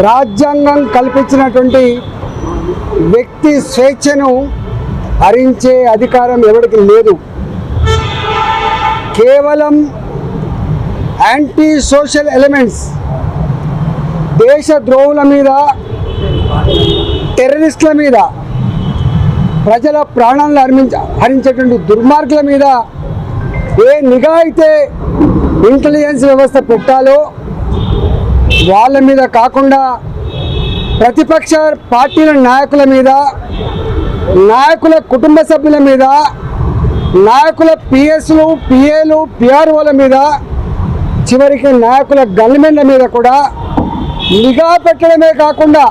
రాజ్యాంగం కల్పించినటువంటి వ్యక్తి స్వేచ్ఛను హరించే అధికారం ఎవరికి లేదు. కేవలం యాంటీ సోషల్ ఎలిమెంట్స్ దేశ ద్రోహుల మీద టెర్రరిస్టుల మీద ప్రజల ప్రాణాలను హరించ హరించేటువంటి దుర్మార్గుల మీద ఏ నిఘా అయితే ఇంటెలిజెన్స్ వ్యవస్థ పెట్టాలో వాళ్ళ మీద కాకుండా ప్రతిపక్ష పార్టీల నాయకుల మీద నాయకుల కుటుంబ సభ్యుల మీద నాయకుల పిఎస్లు పిఏలు పిఆర్ఓల మీద చివరికి నాయకుల గన్మెన్ల మీద కూడా నిఘా పెట్టడమే కాకుండా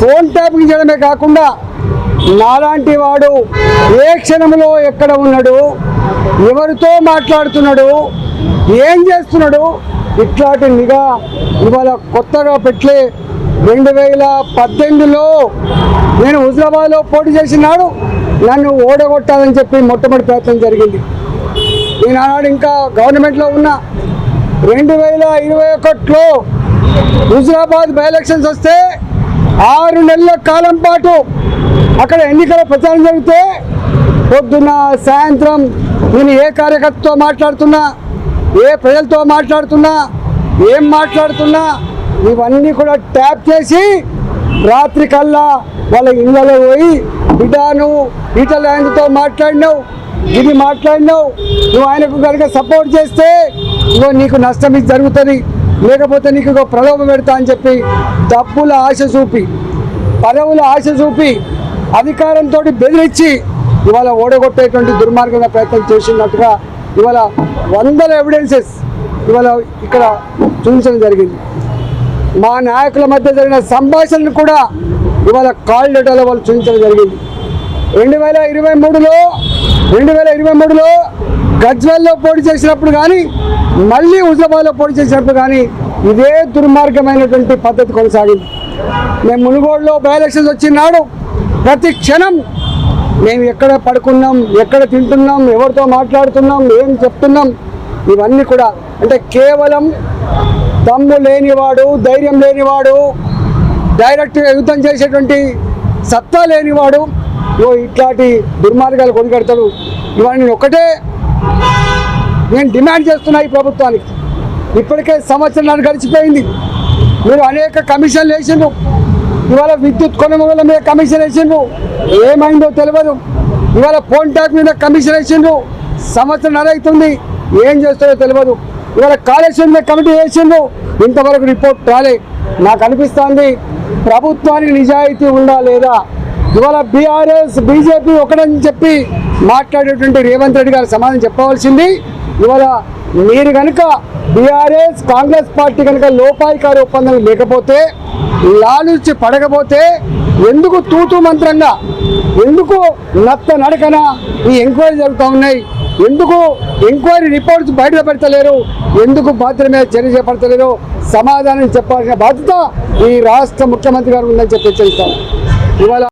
ఫోన్ ట్యాపింగ్ చేయడమే కాకుండా నాలాంటి వాడు ఏ క్షణంలో ఎక్కడ ఉన్నాడు ఎవరితో మాట్లాడుతున్నాడు ఏం చేస్తున్నాడు ఇట్లాంటి నిఘా ఇవాళ కొత్తగా పెట్టలే రెండు వేల పద్దెనిమిదిలో నేను హుజరాబాద్లో పోటీ చేసినాడు. నన్ను ఓడగొట్టాలని చెప్పి మొట్టమొదటి ప్రయత్నం జరిగింది. నేను ఆనాడు ఇంకా గవర్నమెంట్లో ఉన్నా రెండు వేల ఇరవై ఒకటిలో హుజరాబాద్ బై ఎలక్షన్స్ వస్తే ఆరు నెలల కాలం పాటు అక్కడ ఎన్నికల ప్రచారం జరిగితే పొద్దున్న సాయంత్రం నేను ఏ కార్యకర్తతో మాట్లాడుతున్నా ఏ ప్రజలతో మాట్లాడుతున్నా ఏం మాట్లాడుతున్నా ఇవన్నీ కూడా ట్యాప్ చేసి రాత్రి కల్లా వాళ్ళ ఇళ్ళలో పోయి బిడ్డాను నువ్వు ఈటల మాట్లాడినావు ఇది మాట్లాడినావు నువ్వు ఆయనకు కనుక సపోర్ట్ చేస్తే ఇగో నీకు నష్టం ఇది జరుగుతుంది లేకపోతే నీకు ఇగో ప్రలోభం పెడతా అని చెప్పి డబ్బుల ఆశ చూపి పదవుల ఆశ చూపి అధికారంతో బెదిరించి ఇవాళ ఓడగొట్టేటువంటి దుర్మార్గంగా ప్రయత్నం చేసినట్టుగా ఇవాళ వందల ఎవిడెన్సెస్ ఇవాళ ఇక్కడ చూపించడం జరిగింది. మా నాయకుల మధ్య జరిగిన సంభాషణలు కూడా ఇవాళ కాల్ డేటాలో వాళ్ళు చూపించడం జరిగింది. రెండు వేల ఇరవై మూడులో రెండు వేల ఇరవై మూడులో గజ్వెల్లో పోటీ చేసినప్పుడు కానీ మళ్ళీ హుజరాబాద్లో పోటీ చేసినప్పుడు కానీ ఇదే దుర్మార్గమైనటువంటి పద్ధతి కొనసాగింది. మేము మునుగోడులో బై ఎలక్షన్స్ వచ్చినాడు ప్రతి క్షణం మేము ఎక్కడ పడుకున్నాం ఎక్కడ తింటున్నాం ఎవరితో మాట్లాడుతున్నాం ఏం చెప్తున్నాం ఇవన్నీ కూడా అంటే కేవలం దమ్ము లేనివాడు ధైర్యం లేనివాడు డైరెక్ట్గా యుద్ధం చేసేటువంటి సత్తా లేనివాడు ఓ ఇట్లాంటి దుర్మార్గాలు కొనిగడతాడు ఇవన్నీ నేను ఒకటే నేను డిమాండ్ చేస్తున్నా ఈ ప్రభుత్వానికి. ఇప్పటికే సంవత్సరాలు గడిచిపోయింది. మీరు అనేక కమిషన్లు వేసిండ్రు. ఇవాళ విద్యుత్ కొనుగోల మీద కమిషన్ వేసిండ్రు. ఏమైందో తెలియదు. ఇవాళ ఫోన్ ట్యాక్ మీద కమిషన్ వేసిండ్రు. సంవత్సరం అవుతుంది ఏం చేస్తారో తెలియదు. ఇవాళ కాళేశ్వరం మీద కమిటీ వేసిండ్రు. ఇంతవరకు రిపోర్ట్ రాలే. నాకు అనిపిస్తోంది ప్రభుత్వానికి నిజాయితీ ఉందా లేదా? ఇవాళ బీఆర్ఎస్ బీజేపీ ఒకటని చెప్పి మాట్లాడేటువంటి రేవంత్ రెడ్డి గారు సమాధానం చెప్పవలసింది. ఇవాళ మీరు కనుక బీఆర్ఎస్ కాంగ్రెస్ పార్టీ కనుక లోపాయికారి ఒప్పందం లేకపోతే లాలుచి పడకపోతే ఎందుకు తూతూ మంత్రంగా? ఎందుకు నత్త నడకన ఈ ఎంక్వైరీ జరుగుతూ ఉన్నాయి? ఎందుకు ఎంక్వైరీ రిపోర్ట్స్ బయట పెడతలేరు? ఎందుకు బాధ్యత మీద చర్య చేపడతలేరు? సమాధానం చెప్పాల్సిన బాధ్యత ఈ రాష్ట్ర ముఖ్యమంత్రి గారు ఉందని చెప్పి హెచ్చరిస్తాను. ఇవాళ